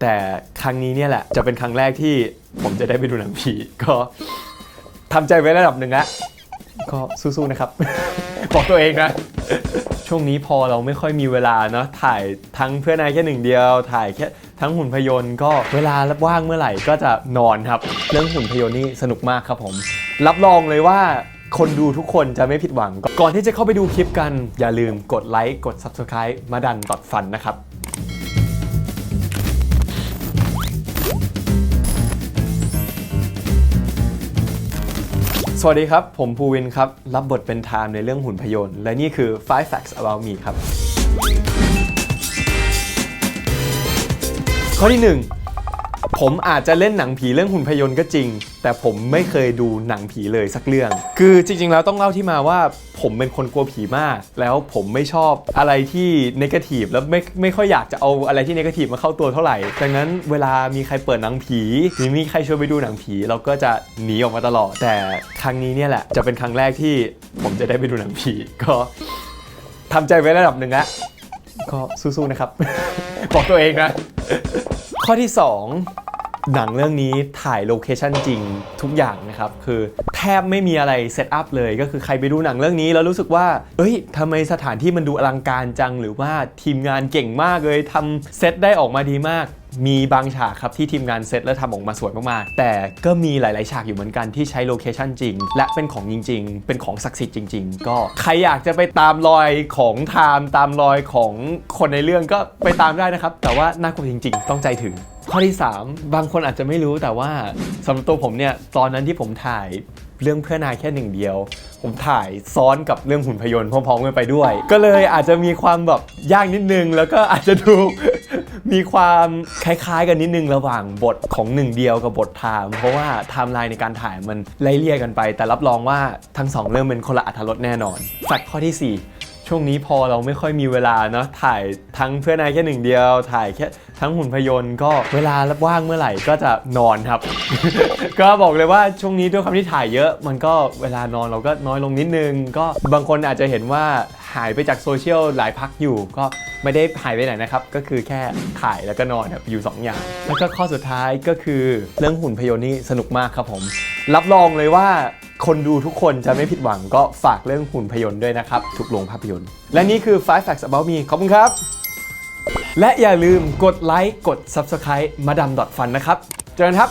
แต่ครั้งนี้เนี่ยแหละ จะเป็นครั้งแรกที่ผมจะได้ไปดูหนังผี ก็ทำใจไว้ระดับหนึ่งละก็สู้ๆนะครับ บอกตัวเองนะ ช่วงนี้พอเราไม่ค่อยมีเวลาเนาะถ่ายทั้งเพื่อนนายแค่หนึ่งเดียว ถ่ายแค่ทั้งหุ่นพยนต์ก็เวลาว่างเมื่อไหร่ก็จะนอนครับ เรื่องหุ่นพยนต์นี่สนุกมากครับผม รับรองเลยว่าคนดูทุกคนจะไม่ผิดหวัง ก่อนที่จะเข้าไปดูคลิปกัน อย่าลืมกดไลค์กด Subscribe มาดันดอดฟันนะครับ สวัสดีครับ ผมภูวินครับ รับบทเป็นไทม์ในเรื่องหุ่นพยนต์ และนี่คือ5 facts about me ครับ ข้อที่ 1 ผมอาจจะเล่นหนังผีเรื่องหุ่นพยนต์ก็จริง แต่ผมไม่เคยดูหนังผีเลยสักเรื่อง คือจริง ๆ แล้วต้องเล่าที่มาว่าผมเป็นคนกลัวผีมาก แล้วผมไม่ชอบอะไรที่นกาทีฟแล้วไม่ไม่ค่อยอยากจะเอาอะไรที่นกาทีฟมาเข้าตัวเท่าไหร่ดังนั้นเวลามีใครเปิดหนังผีหรือมีใครชวนไปดูหนังผี เราก็จะหนีออกมาตลอด แต่ครั้งนี้เนี่ยแหละจะเป็นครั้งแรกที่ผมจะได้ไปดูหนังผีก็ทำใจไว้ระดับหนึ่งละก็สู้ๆนะครับ บอกตัวเองนะ ข้อที่ 2 หนังเรื่องนี้ถ่ายโลเคชันจริงทุกอย่างนะครับคือแทบไม่มีอะไรเซตอัพเลย ก็คือใครไปดูหนังเรื่องนี้แล้วรู้สึกว่าเอ้ยทำไมสถานที่มันดูอลังการจังหรือว่าทีมงานเก่งมากเลยทำเซตได้ออกมาดีมากมีบางฉากครับที่ทีมงานเซตแล้วทำออกมาสวยมากๆ แต่ก็มีหลาย ๆ ฉากอยู่เหมือนกันที่ใช้โลเคชันจริง และเป็นของจริง ๆ เป็นของศักดิ์สิทธิ์จริง ๆ ก็ใครอยากจะไปตามรอยของไทม์ตามรอยของคนในเรื่องก็ไปตามได้นะครับ แต่ว่าน่ากลัวจริง ๆ ต้องใจถึง ข้อที่ 3 บางคนอาจจะไม่รู้แต่ว่าสำหรับตัวผมเนี่ยตอนนั้นที่ผมถ่ายเรื่องเพื่อนายแค่หนึ่งเดียว ผมถ่ายซ้อนกับเรื่องหุ่นพยนต์พร้อมๆกันไปด้วย ก็เลยอาจจะมีความแบบยากนิดนึง แล้วก็อาจจะดู มีความคล้ายๆ กันนิดนึงระหว่างบทของหนึ่งเดียวกับบทไทม์เพราะว่าไทม์ไลน์ในการถ่ายมันไล่เลี่ยกันไป แต่รับรองว่าทั้งสองเรื่องเป็นคนละอัธรสแน่นอนแฟกข้อที่สี่ช่วงนี้พอเราไม่ค่อยมีเวลาเนาะถ่ายทั้งเพื่อนายแค่หนึ่งเดียว ถ่ายแค่ ทั้งหุ่นพยนต์ก็เวลาว่างเมื่อไหร่ก็จะนอนครับ ก็บอกเลยว่าช่วงนี้ด้วยความที่ถ่ายเยอะ มันก็เวลานอนเราก็น้อยลงนิดนึง ก็บางคนอาจจะเห็นว่าหายไปจากโซเชียลหลายพักอยู่ ก็ไม่ได้หายไปไหนนะครับ ก็คือแค่ถ่ายแล้วก็นอนครับอยู่สองอย่าง แล้วก็ข้อสุดท้ายก็คือเรื่องหุ่นพยนต์นี่สนุกมากครับผม รับรองเลยว่าคนดูทุกคนจะไม่ผิดหวังก็ฝากเรื่องหุ่นพยนต์ด้วยนะครับทุกโรงภาพยนตร์ และนี่คือ5 facts about me ขอบคุณครับ และอย่าลืมกดไลค์กด Subscribe มาดมดอทฟันนะครับ เจอกันครับ